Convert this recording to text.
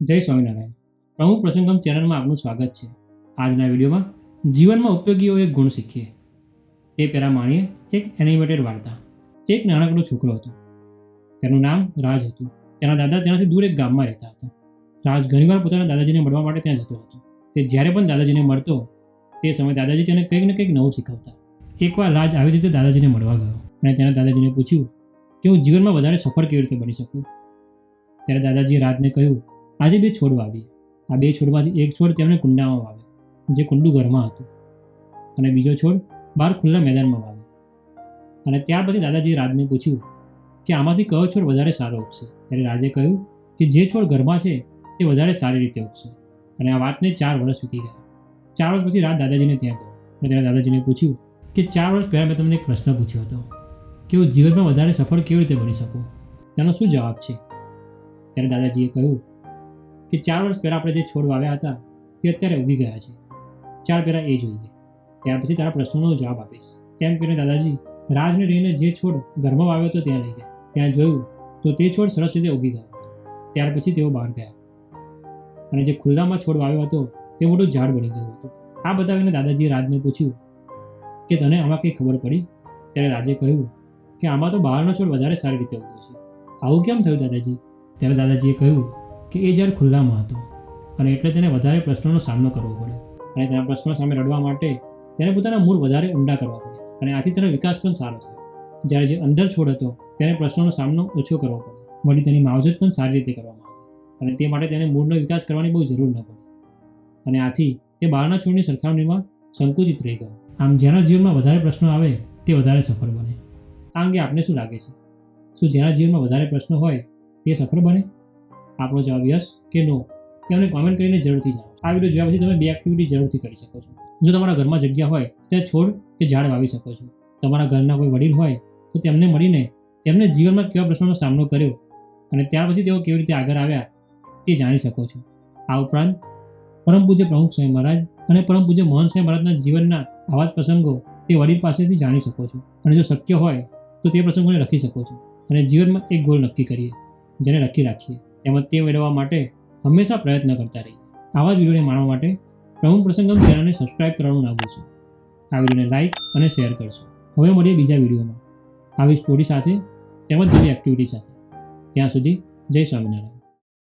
જય સ્વામિનારાયણ. પ્રમુખ પ્રસંગમ ચેનલમાં આપનું સ્વાગત છે. આજના વિડીયોમાં જીવનમાં ઉપયોગી એવો એક ગુણ શીખીએ. તે પહેલાં માણીએ એક એનિમેટેડ વાર્તા. એક નાનકડો છોકરો હતો. તેનું નામ રાજ હતું. તેના દાદા તેનાથી દૂર એક ગામમાં રહેતા હતા. રાજ ઘણીવાર પોતાના દાદાજીને મળવા માટે ત્યાં જતો હતો. તે જ્યારે પણ દાદાજીને મળતો, તે સમયે દાદાજી તેને કંઈક ને કંઈક નવું શીખવતા. એકવાર રાજ આવી રીતે દાદાજીને મળવા ગયો અને તેના દાદાજીને પૂછ્યું કે હું જીવનમાં વધારે સફળ કેવી રીતે બની શકું? ત્યારે દાદાજીએ રાજને કહ્યું આજે બે છોડ વાવીએ. આ બે છોડમાંથી એક છોડ તેમણે કુંડામાં વાવ્યો, જે કુંડું ઘરમાં હતું. અને બીજો છોડ બહાર ખુલ્લા મેદાનમાં વાવ્યો. અને ત્યાર પછી દાદાજીએ રાજને પૂછ્યું કે આમાંથી કયો છોડ વધારે સારો ઉગશે? ત્યારે રાજે કહ્યું કે જે છોડ ઘરમાં છે તે વધારે સારી રીતે ઉગશે. અને આ વાતને ચાર વર્ષ વીતી ગયા. ચાર વર્ષ પછી રાજ દાદાજીને ત્યાં ગયો. અને ત્યારે દાદાજીને પૂછ્યું કે ચાર વર્ષ પહેલાં મેં તમને એક પ્રશ્ન પૂછ્યો હતો કે હું જીવનમાં વધારે સફળ કેવી રીતે બની શકું? તેનો શું જવાબ છે? ત્યારે દાદાજીએ કહ્યું કે ચાર વર્ષ પહેલાં આપણે જે છોડ વાવ્યા હતા, તે અત્યારે ઉગી ગયા છે. ચાર પહેલાં એ જોઈએ. ત્યાર પછી તારા પ્રશ્નોનો જવાબ આપીશ. તેમ કરીને દાદાજી, રાજને રહીને જે છોડ ઘરમાં વાવ્યો હતો ત્યાં લઈ ગયા. ત્યાં જોયું તો તે છોડ સરસ રીતે ઉગી ગયો. ત્યાર પછી તેઓ બહાર ગયા. અને જે ખુલ્લામાં છોડ વાવ્યો હતો, તે મોટું ઝાડ બની ગયું હતું. આ બતાવીને દાદાજીએ રાજને પૂછ્યું કે તને આમાં કંઈ ખબર પડી? ત્યારે રાજે કહ્યું કે આમાં તો બહારનો છોડ વધારે સારી રીતે ઉગ્યો છે. આવું કેમ થયું દાદાજી? ત્યારે દાદાજીએ કહ્યું કે એ જ્યારે ખુલ્લામાં હતો. અને એટલે તેને વધારે પ્રશ્નોનો સામનો કરવો પડ્યો. અને તેના પ્રશ્નો સામે રડવા માટે તેને પોતાના મૂળ વધારે ઊંડા કરવા પડ્યા. અને આથી તેનો વિકાસ પણ સારો થયો. જ્યારે જે અંદર છોડ હતો, તેને પ્રશ્નોનો સામનો ઓછો કરવો પડ્યો. વળી તેની માવજત પણ સારી રીતે કરવામાં આવી. અને તે માટે તેને મૂળનો વિકાસ કરવાની બહુ જરૂર ન પડી. અને આથી તે બહારના છોડની સરખામણીમાં સંકુચિત રહી ગયો. આમ જેના જીવનમાં વધારે પ્રશ્નો આવે, તે વધારે સફળ બને. આ અંગે આપને શું લાગે છે? શું જેના જીવનમાં વધારે પ્રશ્નો હોય, તે સફળ બને? આપણો જવાબ યસ કે નો તે અમને કોમેન્ટ કરીને જરૂરથી જાણો આ વીડિયો જોયા પછી તમે બે એક્ટિવિટી જરૂરથી કરી શકો છો. જો તમારા ઘરમાં જગ્યા હોય ત્યાં છોડ કે ઝાડ વાવી શકો છો. તમારા ઘરના કોઈ વડીલ હોય, તો તેમને મળીને તેમને જીવનમાં કેવા પ્રશ્નોનો સામનો કર્યો અને ત્યાર પછી તેઓ કેવી રીતે આગળ આવ્યા, તે જાણી શકો છો. આ ઉપરાંત, પરમ પૂજ્ય પ્રમુખ સ્વામી મહારાજ અને પરમ પૂજ્ય મોહન સ્વામી મહારાજના જીવનના આવા જ પ્રસંગો તે વડીલ પાસેથી જાણી શકો છો. અને જો શક્ય હોય, તો તે પ્રસંગોને લખી શકો છો. અને જીવનમાં એક ગોલ નક્કી કરીએ, જેને લખી રાખીએ. તેમજ તે મેળવવા માટે હંમેશા પ્રયત્ન કરતા રહીએ. આવા જ વિડીયોને માણવા માટે પ્રમુખ પ્રસંગમ ચેનલને સબસ્ક્રાઇબ કરવાનું ના ભૂલશો. આ વિડીયોને લાઇક અને શેર કરશો. હવે મળીએ બીજા વિડીયોમાં. આવી સ્ટોરી સાથે તેમજ બીજી એક્ટિવિટી સાથે. ત્યાં સુધી જય સ્વામિનારાયણ.